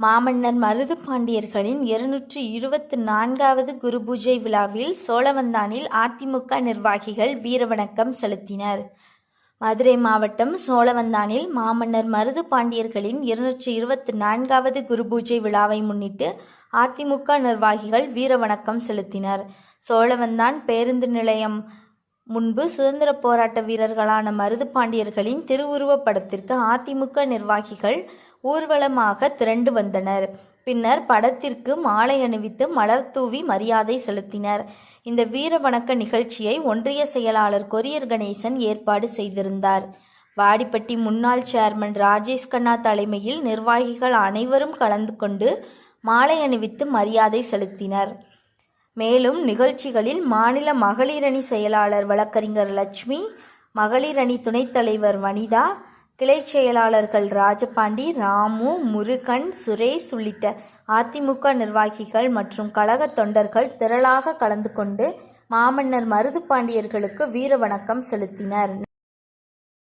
மாமன்னர் மருது பாண்டியர்களின் இருநூற்றி இருபத்து நான்காவது குரு பூஜை விழாவில் சோழவந்தானில் அதிமுக நிர்வாகிகள் வீரவணக்கம் செலுத்தினர். மதுரை மாவட்டம் சோழவந்தானில் மாமன்னர் மருது பாண்டியர்களின் இருநூற்றி இருபத்து நான்காவது குருபூஜை விழாவை முன்னிட்டு அதிமுக நிர்வாகிகள் வீரவணக்கம் செலுத்தினர். சோழவந்தான் பேருந்து நிலையம் முன்பு சுதந்திரப் போராட்ட வீரர்களான மருது பாண்டியர்களின் திருவுருவப் படத்திற்கு அதிமுக நிர்வாகிகள் ஊர்வலமாக திரண்டு வந்தனர். பின்னர் படத்திற்கு மாலை அணிவித்து மலர் தூவி மரியாதை செலுத்தினர். இந்த வீர வணக்க நிகழ்ச்சியை ஒன்றிய செயலாளர் கொரியர் கணேசன் ஏற்பாடு செய்திருந்தார். வாடிப்பட்டி முன்னாள் சேர்மன் ராஜேஷ் கண்ணா தலைமையில் நிர்வாகிகள் அனைவரும் கலந்து கொண்டு மாலை அணிவித்து மரியாதை செலுத்தினர். மேலும் நிகழ்ச்சிகளில் மாநில மகளிரணி செயலாளர் வழக்கறிஞர் லட்சுமி, மகளிரணி துணைத் தலைவர் வனிதா, கிளை செயலாளர்கள் ராஜபாண்டி, ராமு, முருகன், சுரேஷ் உள்ளிட்ட அதிமுக நிர்வாகிகள் மற்றும் கழக தொண்டர்கள் திரளாக கலந்து கொண்டு மாமன்னர் மருது பாண்டியர்களுக்கு வீர வணக்கம் செலுத்தினர்.